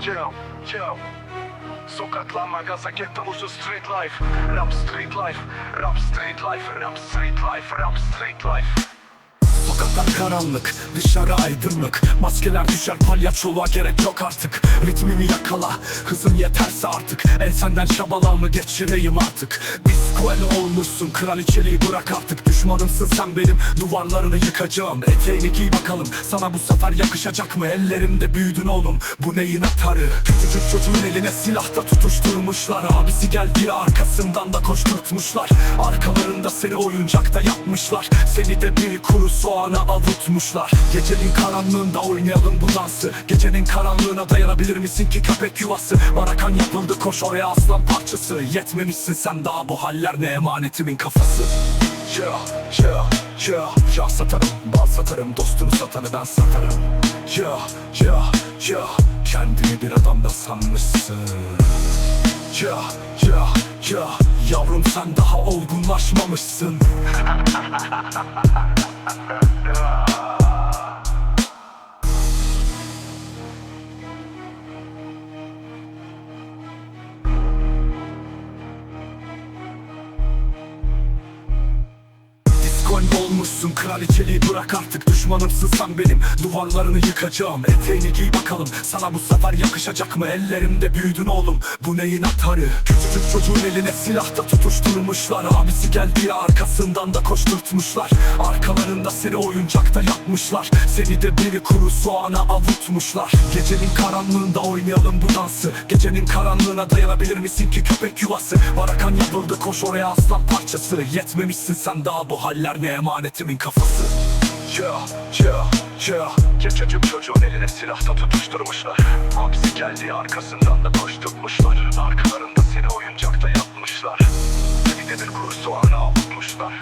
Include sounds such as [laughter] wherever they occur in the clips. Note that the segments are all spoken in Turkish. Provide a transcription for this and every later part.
Chill, chill Sokaklar magaza getto musu street life. Rap street life, rap street life, rap street life, rap street life Sokaklar karanlık, dışarı aydınlık. Maskeler düşer palyaçoluğa gerek yok artık. Ritmimi yakala, hızın yeterse artık. El senden şabalamı geçireyim artık. Discoel olmuşsun, kraliçeliği bırak artık. Düşmanımsın sen benim, duvarlarını yıkacağım. Eteğini giy bakalım, sana bu sefer yakışacak mı? Ellerimde büyüdün oğlum, bu neyin atarı? Küçücük çocuğun eline silahta tutuşturmuşlar. Abisi geldi arkasından da koşturtmuşlar. Arkalarında seni oyuncakta yapmışlar. Seni de bir kuru soğana avutmuşlar. Gecenin karanlığında oynayalım bu dansı. Gecenin karanlığına dayanabilir misin ki köpek yuvası? Barakan yapıldı koş oraya aslan parçası. Yetmemişsin sen daha bu haller ne emanetimin kafası. Ya ya ya ya satarım. Bal satarım dostunu satanı ben satarım. Ya ya ya kendini bir adamda sanmışsın. Ya ya ya. Yavrum sen daha olgunlaşmamışsın [laughs] olmuşsun kraliçeliği bırak artık. Düşmanımsın sen benim. Duvarlarını yıkacağım. Eteğini giy bakalım. Sana bu sefer yakışacak mı? Ellerimde büyüdün oğlum. Bu neyin atarı? Küçücük çocuğun eline silahta tutuşturmuşlar. Abisi geldi arkasından da koşturtmuşlar. Arkalarında seni oyuncakta yapmışlar. Seni de biri kuru soğana avutmuşlar. Gecenin karanlığında oynayalım bu dansı. Gecenin karanlığına dayanabilir misin ki köpek yuvası? Barakan yapıldı koş oraya aslan parçası. Yetmemişsin sen daha bu haller ne emanetimin kafası. Ya ya ya Küçücük çocuğun eline silahta tutuşturmuşlar. Abisi geldi arkasından da koşturmuşlar. Arkalarında seni oyuncakta yapmışlar. Seni de bir kuru soğana avutmuşlar.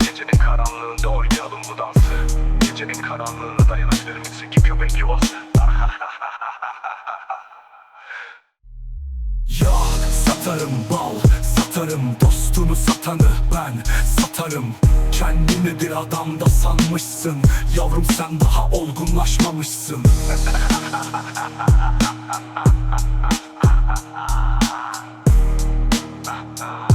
Gecenin karanlığında oynayalım bu dansı. Gecenin karanlığına dayanabilir misin ki köpek yuvası? [laughs] Ya satarım bal tutarım Dostunu satanı ben satarım. Kendini bir adam sanmışsın Yavrum sen daha olgunlaşmamışsın. [laughs]